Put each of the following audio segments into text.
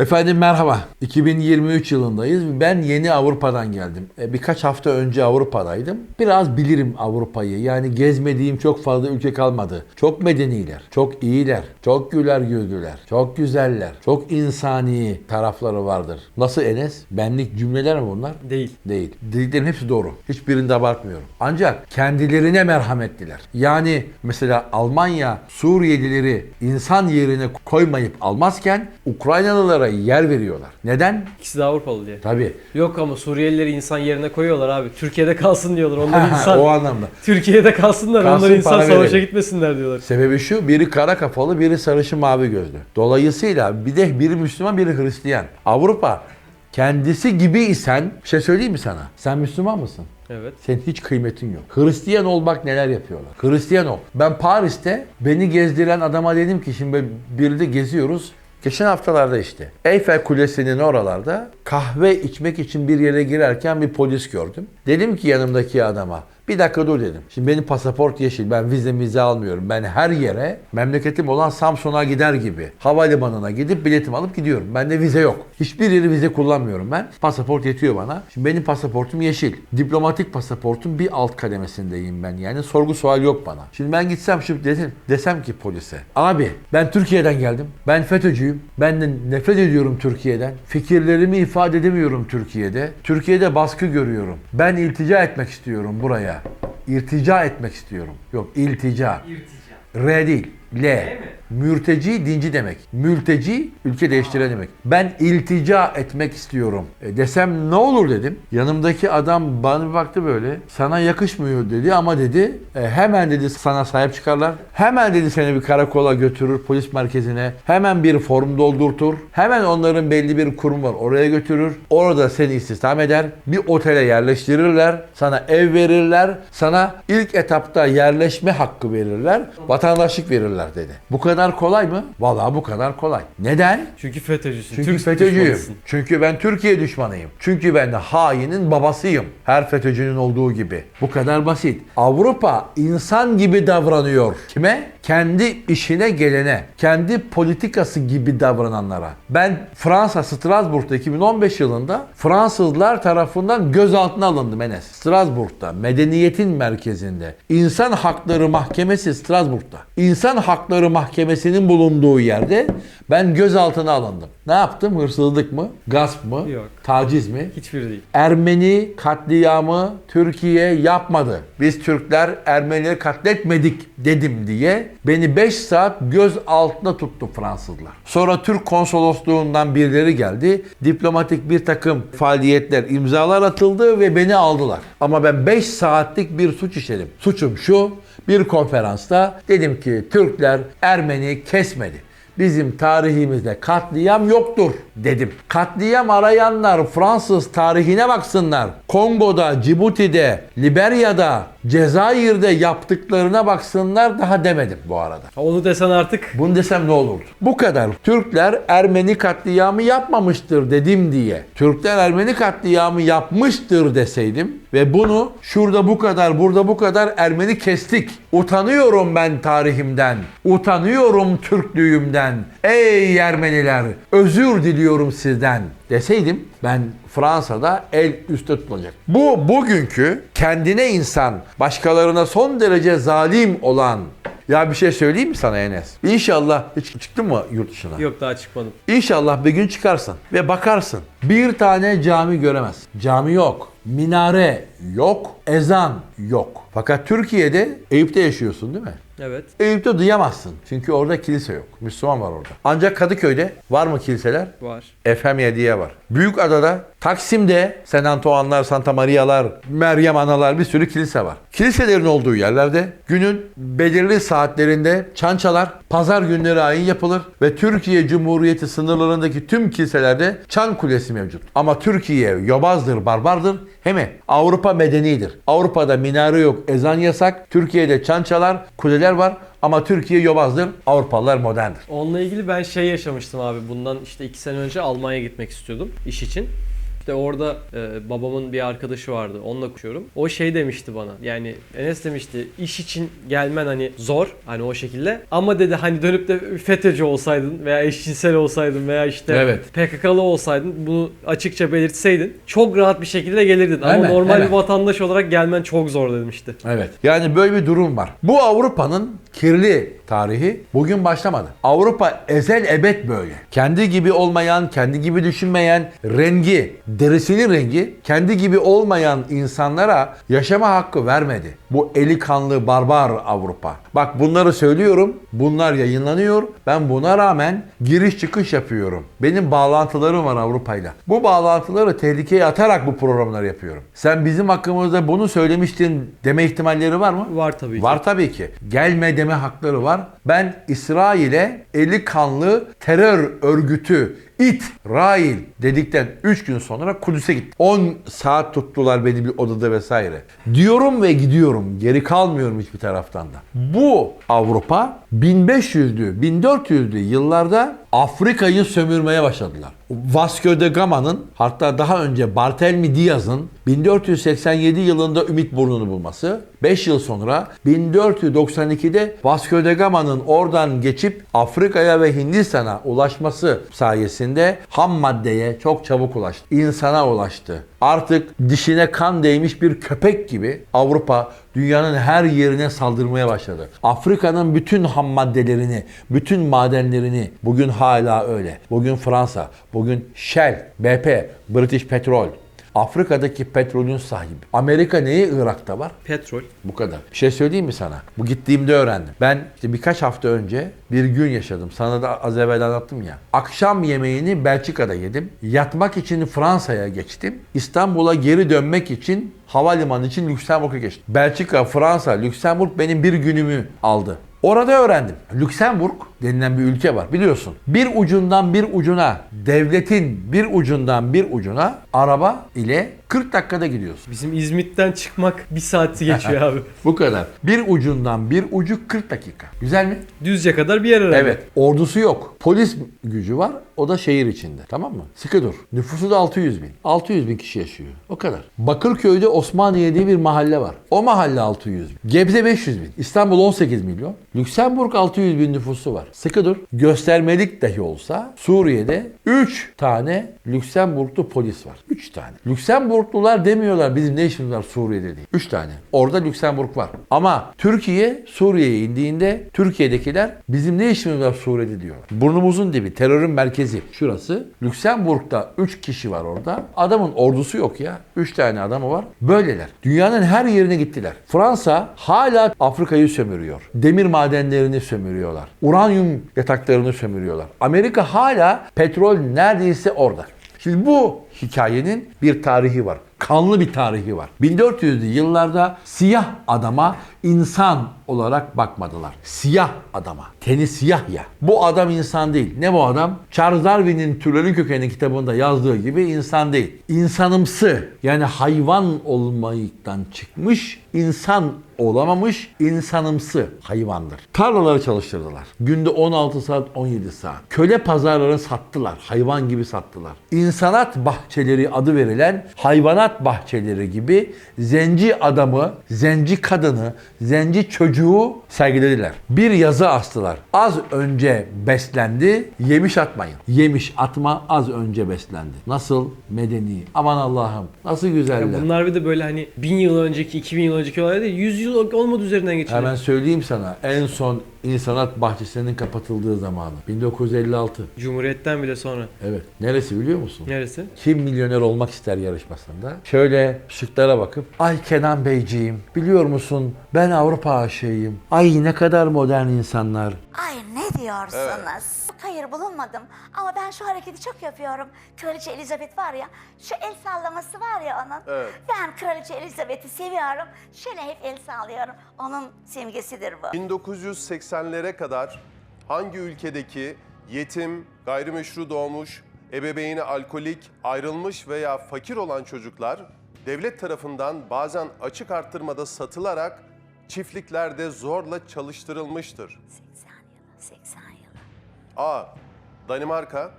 Efendim merhaba. 2023 yılındayız. Ben yeni Avrupa'dan geldim. E, Birkaç hafta önce Avrupa'daydım. Biraz bilirim Avrupa'yı. Yani gezmediğim çok fazla ülke kalmadı. Çok medeniler, çok iyiler, çok güler yüzlüler, çok güzeller, çok insani tarafları vardır. Nasıl Enes? Benlik cümleler mi bunlar? Değil. Değil. Dediklerin hepsi doğru. Hiçbirini abartmıyorum. Ancak kendilerine merhametliler. Yani mesela Almanya Suriyelileri insan yerine koymayıp almazken Ukraynalılara yer veriyorlar. Neden? İkisi de Avrupalı diye. Tabii. Yok ama Suriyelileri insan yerine koyuyorlar abi. Türkiye'de kalsın diyorlar. Onlar insan. o anlamda. Türkiye'de kalsınlar. Kalsın, onlar insan savaşa verelim. gitmesinler diyorlar. Sebebi şu, biri kara kafalı, biri sarışın mavi gözlü. Dolayısıyla bir de biri Müslüman, biri Hristiyan. Avrupa kendisi gibi isen, bir şey söyleyeyim mi sana? Sen Müslüman mısın? Evet. Senin hiç kıymetin yok. Hristiyan ol bak neler yapıyorlar. Hristiyan ol. Ben Paris'te beni gezdiren adama dedim ki şimdi birlikte geziyoruz. Geçen haftalarda işte Eyfel Kulesi'nin oralarda kahve içmek için bir yere girerken bir polis gördüm. Dedim ki yanımdaki adama bir dakika dur dedim. Şimdi benim pasaport yeşil. Ben vize vize almıyorum. Ben her yere memleketim olan Samsun'a gider gibi havalimanına gidip biletimi alıp gidiyorum. Bende vize yok. Hiçbir yeri vize kullanmıyorum ben. Pasaport yetiyor bana. Şimdi benim pasaportum yeşil. Diplomatik pasaportum bir alt kademesindeyim ben. Yani sorgu sual yok bana. Şimdi ben gitsem şimdi desem, desem ki polise. Abi ben Türkiye'den geldim. Ben FETÖ'cüyüm. Ben de nefret ediyorum Türkiye'den. Fikirlerimi ifade edemiyorum Türkiye'de. Türkiye'de baskı görüyorum. Ben iltica etmek istiyorum buraya. İrtica etmek istiyorum. Yok iltica. R değil. L. Mürteci dinci demek. Mülteci ülke değiştiren demek. Ben iltica etmek istiyorum. E, desem ne olur dedim. Yanımdaki adam bana bir baktı böyle. Sana yakışmıyor dedi ama dedi e, hemen dedi sana sahip çıkarlar. Hemen dedi seni bir karakola götürür polis merkezine. Hemen bir form doldurtur. Hemen onların belli bir kurum var oraya götürür. Orada seni istihdam eder. Bir otele yerleştirirler. Sana ev verirler. Sana ilk etapta yerleşme hakkı verirler. Vatandaşlık verirler dedi. Bu kadar kolay mı? Vallahi bu kadar kolay. Neden? Çünkü FETÖ'cüsün. Çünkü Türk FETÖ'cüyüm. düşmanısın. Çünkü ben Türkiye düşmanıyım. Çünkü ben de hainin babasıyım. Her FETÖ'cünün olduğu gibi. Bu kadar basit. Avrupa insan gibi davranıyor. Kime? Kendi işine gelene, kendi politikası gibi davrananlara. Ben Fransa Strasbourg'da 2015 yılında Fransızlar tarafından gözaltına alındım Enes. Strasbourg'da, medeniyetin merkezinde. İnsan Hakları Mahkemesi Strasbourg'da. İnsan Hakları Mahkemesi'nin bulunduğu yerde ben gözaltına alındım. Ne yaptım? Hırsızlık mı? Gasp mı? Yok. Taciz mi? Hiçbiri değil. Ermeni katliamı Türkiye yapmadı. Biz Türkler Ermenileri katletmedik dedim diye beni 5 saat göz altında tuttu Fransızlar. Sonra Türk konsolosluğundan birileri geldi. Diplomatik bir takım faaliyetler, imzalar atıldı ve beni aldılar. Ama ben 5 saatlik bir suç işledim. Suçum şu, bir konferansta dedim ki Türkler Ermeni kesmedi. Bizim tarihimizde katliam yoktur dedim. Katliam arayanlar Fransız tarihine baksınlar. Kongo'da, Cibuti'de, Liberya'da, Cezayir'de yaptıklarına baksınlar daha demedim bu arada. Onu desen artık Bunu desem ne olurdu? Bu kadar. Türkler Ermeni katliamı yapmamıştır dedim diye. Türkler Ermeni katliamı yapmıştır deseydim ve bunu şurada bu kadar, burada bu kadar Ermeni kestik. Utanıyorum ben tarihimden. Utanıyorum Türklüğümden. Ey Ermeniler, özür diliyorum sizden deseydim ben Fransa'da el üstte tutulacak. Bu bugünkü kendine insan, başkalarına son derece zalim olan ya bir şey söyleyeyim mi sana Enes? İnşallah hiç çıktın mı yurt dışına? yok daha çıkmadım. İnşallah bir gün çıkarsın ve bakarsın. Bir tane cami göremez. Cami yok. Minare yok. Ezan yok. Fakat Türkiye'de Eyüp'te yaşıyorsun değil mi? Evet. Eyüp'te duyamazsın. Çünkü orada kilise yok. Müslüman var orada. Ancak Kadıköy'de var mı kiliseler? Var. Efem diye var. Büyükada'da, Taksim'de Sen Antoine'lar, Santa Maria'lar, Meryem Analar bir sürü kilise var. Kiliselerin olduğu yerlerde günün belirli saatlerinde çan çalar, pazar günleri ayin yapılır ve Türkiye Cumhuriyeti sınırlarındaki tüm kiliselerde çan kulesi mevcut. Ama Türkiye yobazdır, barbardır. Hem Avrupa medenidir. Avrupa'da minare yok, ezan yasak. Türkiye'de çan çalar, kuleler var. Ama Türkiye yobazdır, Avrupalılar moderndir. Onunla ilgili ben şey yaşamıştım abi. Bundan işte iki sene önce Almanya'ya gitmek istiyordum iş için. İşte orada e, babamın bir arkadaşı vardı. Onunla konuşuyorum. O şey demişti bana. Yani Enes demişti iş için gelmen hani zor hani o şekilde. Ama dedi hani dönüp de FETÖ'cü olsaydın veya eşcinsel olsaydın veya işte Evet. PKK'lı olsaydın bunu açıkça belirtseydin çok rahat bir şekilde gelirdin. Ama Hemen, normal hemen. bir vatandaş olarak gelmen çok zor demişti. Evet. Yani böyle bir durum var. Bu Avrupa'nın kirli tarihi bugün başlamadı. Avrupa ezel ebed böyle. Kendi gibi olmayan, kendi gibi düşünmeyen, rengi, derisinin rengi kendi gibi olmayan insanlara yaşama hakkı vermedi. Bu eli kanlı barbar Avrupa. Bak bunları söylüyorum. Bunlar yayınlanıyor. Ben buna rağmen giriş çıkış yapıyorum. Benim bağlantılarım var Avrupa'yla. Bu bağlantıları tehlikeye atarak bu programları yapıyorum. Sen bizim hakkımızda bunu söylemiştin deme ihtimalleri var mı? Var tabii ki. Var tabii ki. Gelme deme hakları var. Ben İsrail'e eli kanlı terör örgütü İt-Rail dedikten 3 gün sonra Kudüs'e gittim. 10 saat tuttular beni bir odada vesaire. Diyorum ve gidiyorum. Geri kalmıyorum hiçbir taraftan da. Bu Avrupa 1500'lü, 1400'lü yıllarda Afrika'yı sömürmeye başladılar. Vasco da Gama'nın hatta daha önce Barthélemy Diaz'ın 1487 yılında Ümit Burnu'nu bulması, 5 yıl sonra 1492'de Vasco da Gama'nın oradan geçip Afrika'ya ve Hindistan'a ulaşması sayesinde ham maddeye çok çabuk ulaştı. İnsana ulaştı. Artık dişine kan değmiş bir köpek gibi Avrupa dünyanın her yerine saldırmaya başladı. Afrika'nın bütün ham maddelerini, bütün madenlerini bugün hala öyle. Bugün Fransa, bugün Shell, BP, British Petrol, Afrika'daki petrolün sahibi. Amerika neyi Irak'ta var? Petrol. Bu kadar. Bir şey söyleyeyim mi sana? Bu gittiğimde öğrendim. Ben işte birkaç hafta önce bir gün yaşadım. Sana da az evvel anlattım ya. Akşam yemeğini Belçika'da yedim. Yatmak için Fransa'ya geçtim. İstanbul'a geri dönmek için havalimanı için Lüksemburg'a geçtim. Belçika, Fransa, Lüksemburg benim bir günümü aldı. Orada öğrendim. Lüksemburg denilen bir ülke var biliyorsun. Bir ucundan bir ucuna, devletin bir ucundan bir ucuna araba ile 40 dakikada gidiyorsun. Bizim İzmit'ten çıkmak bir saati geçiyor abi. Bu kadar. Bir ucundan bir ucu 40 dakika. Güzel mi? Düzce kadar bir yer herhalde. Evet. Ordusu yok. Polis gücü var. O da şehir içinde. Tamam mı? Sıkı dur. Nüfusu da 600 bin. 600 bin kişi yaşıyor. O kadar. Bakırköy'de Osmaniye diye bir mahalle var. O mahalle 600 bin. Gebze 500 bin. İstanbul 18 milyon. Lüksemburg 600 bin nüfusu var. Sıkı dur. Göstermelik dahi olsa Suriye'de 3 tane Lüksemburglu polis var. 3 tane. Lüksemburglular demiyorlar bizim ne işimiz var Suriye'de diye. 3 tane. Orada Lüksemburg var. Ama Türkiye Suriye'ye indiğinde Türkiye'dekiler bizim ne işimiz var Suriye'de diyor. Burnumuzun dibi, terörün merkezi şurası. Lüksemburg'da 3 kişi var orada. Adamın ordusu yok ya. 3 tane adamı var. Böyleler. Dünyanın her yerine gittiler. Fransa hala Afrika'yı sömürüyor. Demir madenlerini sömürüyorlar. Uranyum yataklarını sömürüyorlar. Amerika hala petrol neredeyse orada. Şimdi bu hikayenin bir tarihi var. Kanlı bir tarihi var. 1400'lü yıllarda siyah adama insan olarak bakmadılar. Siyah adama. Teni siyah ya. Bu adam insan değil. Ne bu adam? Charles Darwin'in Türlerin Kökeni kitabında yazdığı gibi insan değil. İnsanımsı yani hayvan olmaktan çıkmış insan olamamış insanımsı hayvandır. Tarlaları çalıştırdılar. Günde 16 saat 17 saat. Köle pazarları sattılar. Hayvan gibi sattılar. İnsanat bahçeleri adı verilen hayvanat bahçeleri gibi zenci adamı, zenci kadını, zenci çocuğu sergilediler. Bir yazı astılar. Az önce beslendi, yemiş atmayın. Yemiş atma az önce beslendi. Nasıl medeni. Aman Allah'ım. Nasıl güzeller. Ya bunlar bir de böyle hani bin yıl önceki, 2000 yıl önceki olaylar değil. 100 yıl olmadı üzerinden geçiyor. Hemen söyleyeyim sana. En son insanat bahçesinin kapatıldığı zamanı. 1956. Cumhuriyetten bile sonra. Evet. Neresi biliyor musun? Neresi? Kim milyoner olmak ister yarışmasında? Şöyle şıklara bakıp Ay Kenan Beyciğim biliyor musun ben Avrupa aşığıyım. Ay ne kadar modern insanlar. Ay ne diyorsunuz? Hayır bulunmadım ama ben şu hareketi çok yapıyorum. Kraliçe Elizabeth var ya, şu el sallaması var ya onun. Evet. Ben Kraliçe Elizabeth'i seviyorum. Şöyle hep el sallıyorum. Onun simgesidir bu. 1980'lere kadar hangi ülkedeki yetim, gayrimeşru doğmuş, ebeveyni alkolik, ayrılmış veya fakir olan çocuklar devlet tarafından bazen açık arttırmada satılarak çiftliklerde zorla çalıştırılmıştır? 80 yılı, 80 yılı. A. Danimarka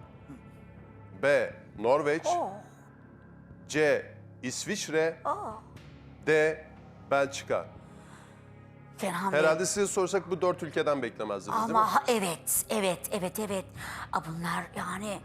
B. Norveç C. İsviçre D. Belçika. bir- Herhalde size sorsak bu dört ülkeden beklemezdiniz değil mi? Ama evet, evet, evet, evet. Aa, bunlar yani,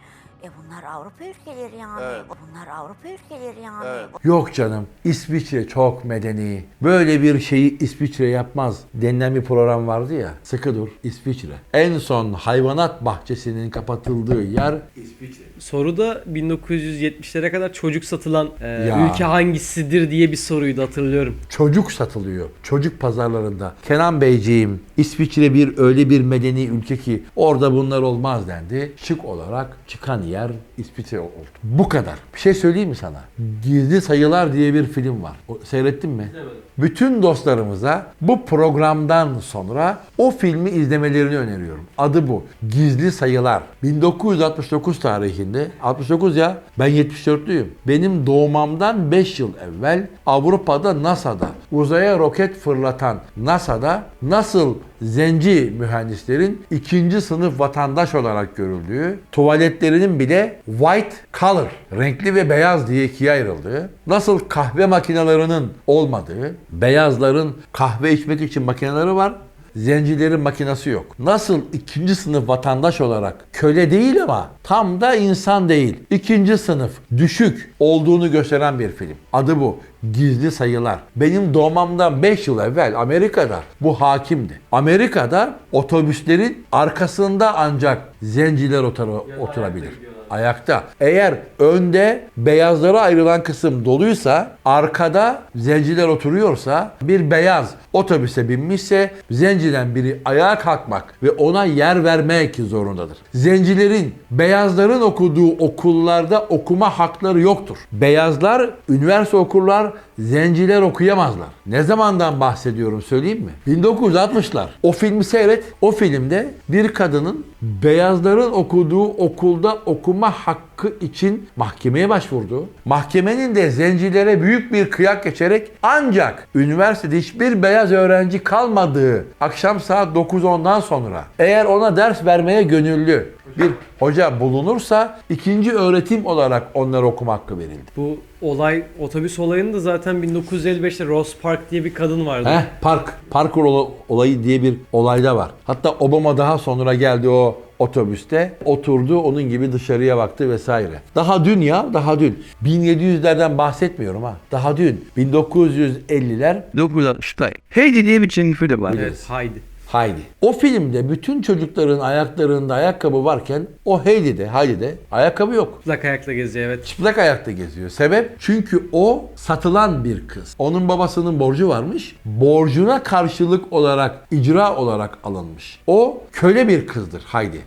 e bunlar Avrupa ülkeleri yani. Evet. Bunlar Avrupa ülkeleri yani. Evet. Yok canım. İsviçre çok medeni. Böyle bir şeyi İsviçre yapmaz denilen bir program vardı ya. Sıkı dur İsviçre. En son hayvanat bahçesinin kapatıldığı yer İsviçre. Soruda 1970'lere kadar çocuk satılan e, Ya. ülke hangisidir diye bir soruydu hatırlıyorum. Çocuk satılıyor. Çocuk pazarlarında. Kenan Beyciğim İsviçre bir öyle bir medeni ülke ki orada bunlar olmaz dendi. Şık olarak çıkan yer İsviçre oldu. Bu kadar. Bir şey söyleyeyim mi sana? Gizli Sayılar diye bir film var. O- Seyrettin mi? Bütün dostlarımıza bu programdan sonra o filmi izlemelerini öneriyorum. Adı bu. Gizli Sayılar. 1969 tarihinde 69 ya ben 74'lüyüm. Benim doğmamdan 5 yıl evvel Avrupa'da NASA'da uzaya roket fırlatan NASA'da nasıl zenci mühendislerin ikinci sınıf vatandaş olarak görüldüğü, tuvaletlerinin bile white color, renkli ve beyaz diye ikiye ayrıldığı, nasıl kahve makinelerinin olmadığı, beyazların kahve içmek için makineleri var, zencilerin makinesi yok. Nasıl ikinci sınıf vatandaş olarak köle değil ama tam da insan değil. İkinci sınıf düşük olduğunu gösteren bir film. Adı bu. Gizli sayılar. Benim doğmamdan 5 yıl evvel Amerika'da bu hakimdi. Amerika'da otobüslerin arkasında ancak zenciler otur- oturabilir. Ayakta. Eğer önde beyazlara ayrılan kısım doluysa, arkada zenciler oturuyorsa, bir beyaz otobüse binmişse zenciden biri ayağa kalkmak ve ona yer vermek zorundadır. Zencilerin, beyazların okuduğu okullarda okuma hakları yoktur. Beyazlar üniversite okurlar, zenciler okuyamazlar. Ne zamandan bahsediyorum söyleyeyim mi? 1960'lar. O filmi seyret. O filmde bir kadının beyazların okuduğu okulda okuma hakkı için mahkemeye başvurdu. Mahkemenin de zencilere büyük bir kıyak geçerek ancak üniversitede hiçbir beyaz öğrenci kalmadığı akşam saat 9-10'dan sonra eğer ona ders vermeye gönüllü bir hoca bulunursa ikinci öğretim olarak onlara okuma hakkı verildi. Bu olay otobüs olayını da zaten 1955'te Rose Park diye bir kadın vardı. Heh, park, parkur ola- olayı diye bir olayda var. Hatta Obama daha sonra geldi o otobüste oturdu onun gibi dışarıya baktı vesaire. Daha dün ya daha dün. 1700'lerden bahsetmiyorum ha. Daha dün 1950'ler 1960'lar. Heidi diye bir çizgi film var. Evet, haydi. Haydi. O filmde bütün çocukların ayaklarında ayakkabı varken o Heidi'de, Heidi'de ayakkabı yok. Çıplak ayakla geziyor evet. Çıplak ayakta geziyor. Sebep? Çünkü o satılan bir kız. Onun babasının borcu varmış. Borcuna karşılık olarak, icra olarak alınmış. O köle bir kızdır Haydi.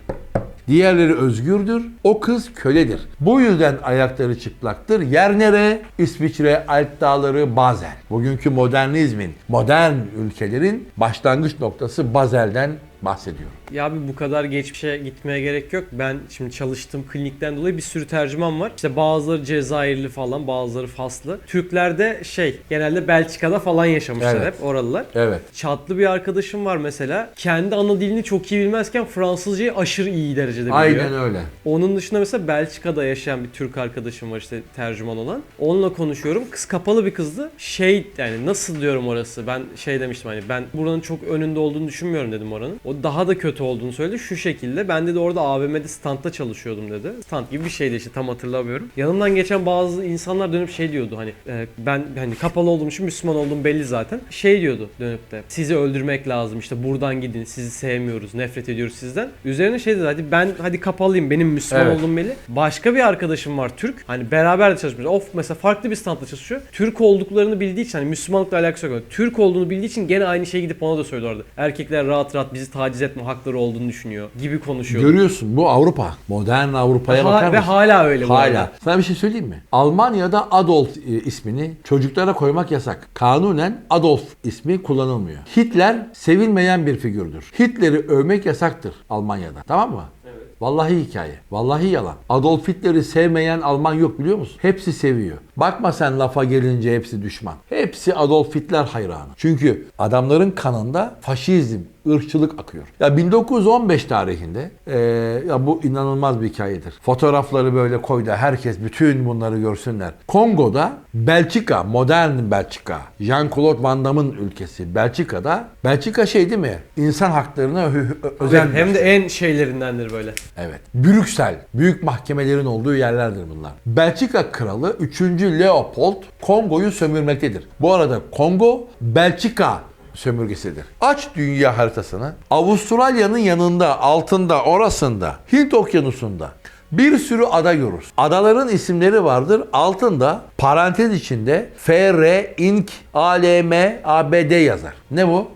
Diğerleri özgürdür. O kız köledir. Bu yüzden ayakları çıplaktır. Yer nere? İsviçre, Alp Dağları, Basel. Bugünkü modernizmin, modern ülkelerin başlangıç noktası Basel'den bahsediyorum. Ya abi bu kadar geçmişe gitmeye gerek yok. Ben şimdi çalıştığım klinikten dolayı bir sürü tercüman var. İşte bazıları Cezayirli falan, bazıları Faslı. Türkler de şey, genelde Belçika'da falan yaşamışlar Evet. hep oralılar. Evet. Çatlı bir arkadaşım var mesela. Kendi ana dilini çok iyi bilmezken Fransızcayı aşırı iyi derecede biliyor. Aynen öyle. Onun dışında mesela Belçika'da yaşayan bir Türk arkadaşım var işte tercüman olan. Onunla konuşuyorum. Kız kapalı bir kızdı. Şey yani nasıl diyorum orası? Ben şey demiştim hani ben buranın çok önünde olduğunu düşünmüyorum dedim oranın. O daha da kötü olduğunu söyledi. Şu şekilde ben dedi orada AVM'de standta çalışıyordum dedi. Stand gibi bir şeydi işte tam hatırlamıyorum. Yanımdan geçen bazı insanlar dönüp şey diyordu hani e, ben hani kapalı olduğum için Müslüman olduğum belli zaten. Şey diyordu dönüp de sizi öldürmek lazım işte buradan gidin sizi sevmiyoruz nefret ediyoruz sizden. Üzerine şey dedi hadi ben hadi kapalıyım benim Müslüman Evet. olduğum belli. Başka bir arkadaşım var Türk. Hani beraber de çalışmıyoruz. Of mesela farklı bir standta çalışıyor. Türk olduklarını bildiği için hani Müslümanlıkla alakası yok. Türk olduğunu bildiği için gene aynı şeyi gidip ona da söylüyorlardı. Erkekler rahat rahat bizi taciz etme hakları olduğunu düşünüyor gibi konuşuyordu. Görüyorsun bu Avrupa. Modern Avrupa'ya Ha- bakar ve mısın? hala öyle bu Hala. arada. Sana bir şey söyleyeyim mi? Almanya'da Adolf e, ismini çocuklara koymak yasak. Kanunen Adolf ismi kullanılmıyor. Hitler sevilmeyen bir figürdür. Hitler'i övmek yasaktır Almanya'da. Tamam mı? Vallahi hikaye. Vallahi yalan. Adolf Hitler'i sevmeyen Alman yok biliyor musun? Hepsi seviyor. Bakma sen lafa gelince hepsi düşman. Hepsi Adolf Hitler hayranı. Çünkü adamların kanında faşizm, ırkçılık akıyor. Ya 1915 tarihinde e, ya bu inanılmaz bir hikayedir. Fotoğrafları böyle koydu. Herkes bütün bunları görsünler. Kongo'da Belçika, modern Belçika, Jean-Claude Van Damme'ın ülkesi Belçika'da Belçika şey değil mi? İnsan haklarına ö- ö- özen Hem de en şeylerindendir böyle. Evet. Brüksel, büyük mahkemelerin olduğu yerlerdir bunlar. Belçika kralı 3. Leopold Kongo'yu sömürmektedir. Bu arada Kongo Belçika sömürgesidir. Aç dünya haritasını. Avustralya'nın yanında, altında, orasında, Hint okyanusunda bir sürü ada görürüz. Adaların isimleri vardır. Altında parantez içinde FR, İNK, ALM, ABD yazar. Ne bu?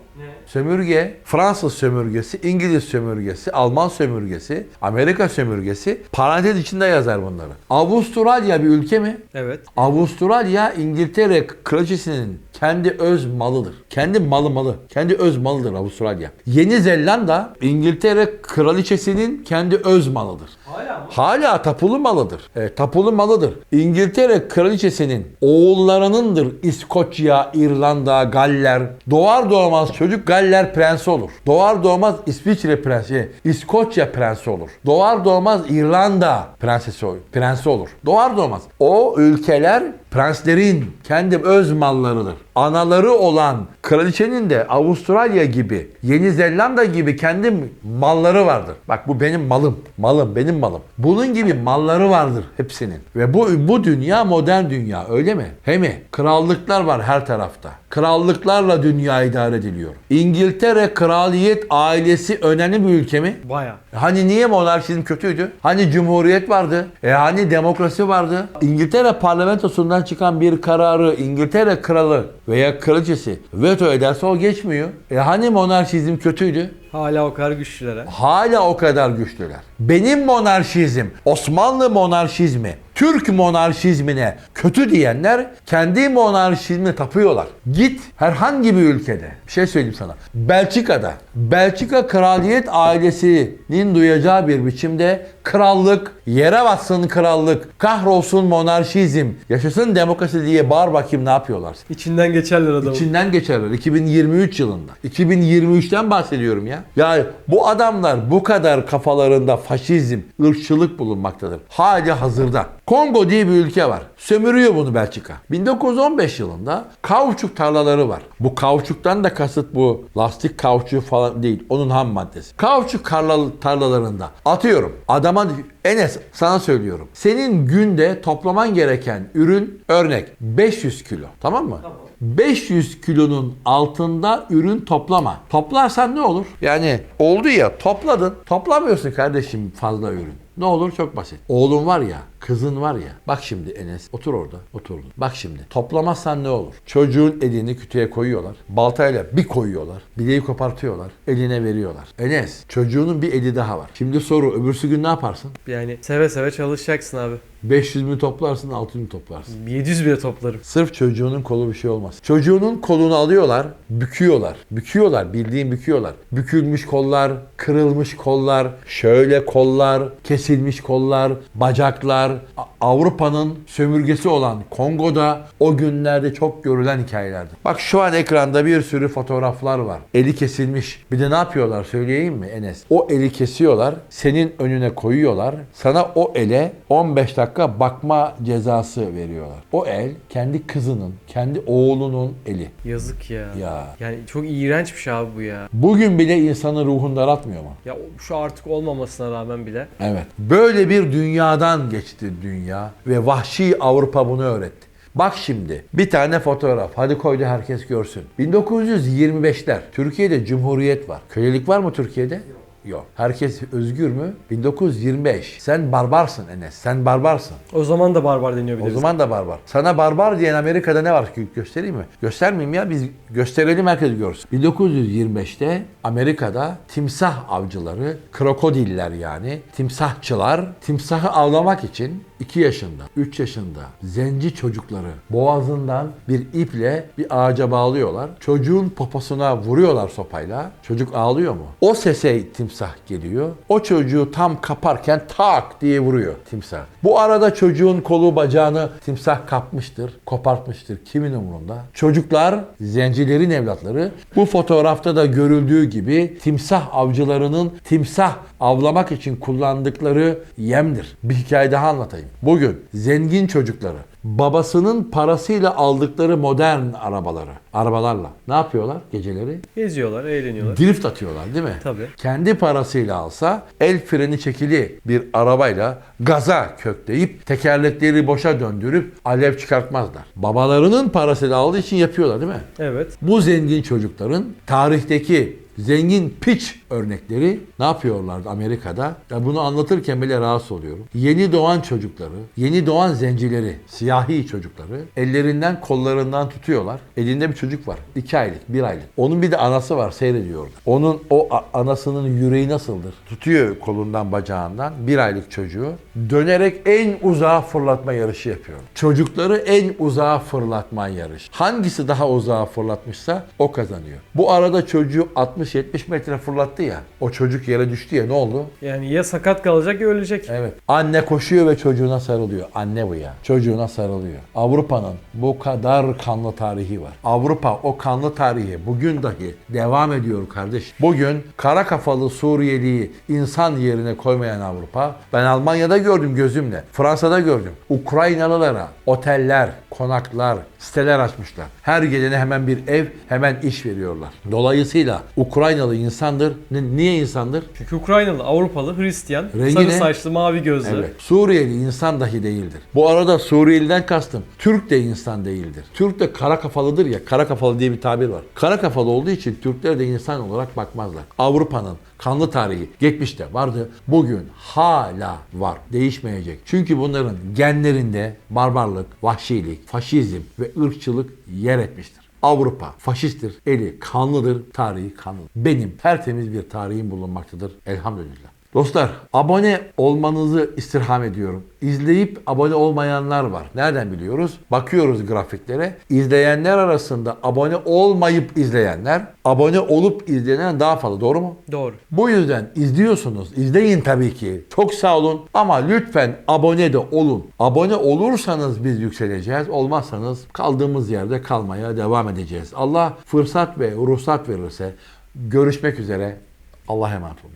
Sömürge, Fransız sömürgesi, İngiliz sömürgesi, Alman sömürgesi, Amerika sömürgesi parantez içinde yazar bunları. Avustralya bir ülke mi? Evet. Avustralya İngiltere kraliçesinin kendi öz malıdır. Kendi malı malı. Kendi öz malıdır Avustralya. Yeni Zelanda İngiltere kraliçesinin kendi öz malıdır. Hala mı? Hala tapulu malıdır. E, tapulu malıdır. İngiltere kraliçesinin oğullarınındır İskoçya, İrlanda, Galler. Doğar doğmaz çocuk Galler prensi olur. Doğar doğmaz İsviçre prensi, İskoçya prensi olur. Doğar doğmaz İrlanda prensesi olur. Prensi olur. Doğar doğmaz. O ülkeler prenslerin kendi öz mallarıdır. Anaları olan kraliçenin de Avustralya gibi, Yeni Zelanda gibi kendi malları vardır. Bak bu benim malım. Malım, benim malım. Bunun gibi malları vardır hepsinin. Ve bu bu dünya modern dünya öyle mi? He mi? Krallıklar var her tarafta. Krallıklarla dünya idare ediliyor. İngiltere kraliyet ailesi önemli bir ülke mi? Baya. Hani niye monarşizm kötüydü? Hani cumhuriyet vardı? E hani demokrasi vardı? İngiltere parlamentosundan çıkan bir kararı İngiltere kralı veya kraliçesi veto ederse o geçmiyor. E hani monarşizm kötüydü? Hala o kadar güçlüler ha. Hala o kadar güçlüler. Benim monarşizm, Osmanlı monarşizmi, Türk monarşizmine kötü diyenler kendi monarşizmine tapıyorlar. Git herhangi bir ülkede, bir şey söyleyeyim sana. Belçika'da, Belçika kraliyet ailesinin duyacağı bir biçimde krallık, yere batsın krallık, kahrolsun monarşizm, yaşasın demokrasi diye bağır bakayım ne yapıyorlar. İçinden geçerler adamı. İçinden geçerler 2023 yılında. 2023'ten bahsediyorum ya. Yani bu adamlar bu kadar kafalarında faşizm, ırkçılık bulunmaktadır. Hala hazırda. Kongo diye bir ülke var. Sömürüyor bunu Belçika. 1915 yılında kauçuk tarlaları var. Bu kauçuktan da kasıt bu lastik kauçuğu falan değil. Onun ham maddesi. Kauçuk tarla- tarlalarında atıyorum. Adama Enes sana söylüyorum. Senin günde toplaman gereken ürün örnek 500 kilo. Tamam mı? 500 kilonun altında ürün toplama. Toplarsan ne olur? Yani oldu ya topladın. Toplamıyorsun kardeşim fazla ürün. Ne olur çok basit. Oğlun var ya, kızın var ya. Bak şimdi Enes, otur orada, oturdun. Bak şimdi, toplamazsan ne olur? Çocuğun elini kütüğe koyuyorlar. Baltayla bir koyuyorlar. Bileği kopartıyorlar. Eline veriyorlar. Enes, çocuğunun bir eli daha var. Şimdi soru, öbürsü gün ne yaparsın? Yani seve seve çalışacaksın abi. 500 mü toplarsın, 600 mü toplarsın? 700 bile toplarım. Sırf çocuğunun kolu bir şey olmaz. Çocuğunun kolunu alıyorlar, büküyorlar. Büküyorlar, bildiğin büküyorlar. Bükülmüş kollar, kırılmış kollar, şöyle kollar, kesilmiş kollar, bacaklar. Avrupa'nın sömürgesi olan Kongo'da o günlerde çok görülen hikayelerdi. Bak şu an ekranda bir sürü fotoğraflar var. Eli kesilmiş. Bir de ne yapıyorlar söyleyeyim mi Enes? O eli kesiyorlar, senin önüne koyuyorlar. Sana o ele 15 dakika bakma cezası veriyorlar. O el kendi kızının, kendi oğlunun eli. Yazık ya. Ya. Yani çok iğrenç bir şey abi bu ya. Bugün bile insanın ruhunu daraltmıyor mu? Ya şu artık olmamasına rağmen bile. Evet. Böyle bir dünyadan geçti dünya ve vahşi Avrupa bunu öğretti. Bak şimdi bir tane fotoğraf. Hadi koy da herkes görsün. 1925'ler. Türkiye'de cumhuriyet var. Kölelik var mı Türkiye'de? Yok. Herkes özgür mü? 1925. Sen barbarsın Enes. Sen barbarsın. O zaman da barbar deniyor bir de O bize. zaman da barbar. Sana barbar diyen Amerika'da ne var ki göstereyim mi? Göstermeyeyim ya biz gösterelim herkes görsün. 1925'te Amerika'da timsah avcıları, krokodiller yani, timsahçılar timsahı avlamak için 2 yaşında, 3 yaşında zenci çocukları boğazından bir iple bir ağaca bağlıyorlar. Çocuğun poposuna vuruyorlar sopayla. Çocuk ağlıyor mu? O sese timsah geliyor. O çocuğu tam kaparken tak diye vuruyor timsah. Bu arada çocuğun kolu bacağını timsah kapmıştır, kopartmıştır. Kimin umurunda? Çocuklar, zencilerin evlatları bu fotoğrafta da görüldüğü gibi timsah avcılarının timsah avlamak için kullandıkları yemdir. Bir hikaye daha anlatayım. Bugün zengin çocukları babasının parasıyla aldıkları modern arabaları, arabalarla ne yapıyorlar geceleri? Geziyorlar, eğleniyorlar. Drift atıyorlar değil mi? Tabii. Kendi parasıyla alsa el freni çekili bir arabayla gaza kökleyip tekerlekleri boşa döndürüp alev çıkartmazlar. Babalarının parasıyla aldığı için yapıyorlar değil mi? Evet. Bu zengin çocukların tarihteki zengin piç örnekleri ne yapıyorlardı Amerika'da? Ya bunu anlatırken bile rahatsız oluyorum. Yeni doğan çocukları, yeni doğan zencileri, siyahi çocukları ellerinden kollarından tutuyorlar. Elinde bir çocuk var. 2 aylık, 1 aylık. Onun bir de anası var seyrediyor. Onun o anasının yüreği nasıldır? Tutuyor kolundan bacağından bir aylık çocuğu. Dönerek en uzağa fırlatma yarışı yapıyor. Çocukları en uzağa fırlatma yarışı. Hangisi daha uzağa fırlatmışsa o kazanıyor. Bu arada çocuğu 60-70 metre fırlattı ya. O çocuk yere düştü ya ne oldu? Yani ya sakat kalacak ya ölecek. Evet. Anne koşuyor ve çocuğuna sarılıyor. Anne bu ya. Çocuğuna sarılıyor. Avrupa'nın bu kadar kanlı tarihi var. Avrupa o kanlı tarihi bugün dahi devam ediyor kardeş. Bugün kara kafalı Suriyeliyi insan yerine koymayan Avrupa. Ben Almanya'da gördüm gözümle. Fransa'da gördüm. Ukraynalılara oteller, konaklar, siteler açmışlar. Her gelene hemen bir ev, hemen iş veriyorlar. Dolayısıyla Ukraynalı insandır. Ni- Niye insandır? Çünkü Ukraynalı, Avrupalı, Hristiyan, Rengi sarı ne? saçlı, mavi gözlü. Evet. Suriyeli insan dahi değildir. Bu arada Suriyeliden kastım Türk de insan değildir. Türk de kara kafalıdır ya. Kara kafalı diye bir tabir var. Kara kafalı olduğu için Türkler de insan olarak bakmazlar. Avrupa'nın kanlı tarihi geçmişte vardı. Bugün hala var. Değişmeyecek. Çünkü bunların genlerinde barbarlık, vahşilik, faşizm ve ırkçılık yer etmiştir. Avrupa faşisttir, eli kanlıdır, tarihi kanlıdır. Benim tertemiz bir tarihim bulunmaktadır elhamdülillah. Dostlar abone olmanızı istirham ediyorum. İzleyip abone olmayanlar var. Nereden biliyoruz? Bakıyoruz grafiklere. İzleyenler arasında abone olmayıp izleyenler, abone olup izleyenler daha fazla. Doğru mu? Doğru. Bu yüzden izliyorsunuz. İzleyin tabii ki. Çok sağ olun. Ama lütfen abone de olun. Abone olursanız biz yükseleceğiz. Olmazsanız kaldığımız yerde kalmaya devam edeceğiz. Allah fırsat ve ruhsat verirse görüşmek üzere. Allah'a emanet olun.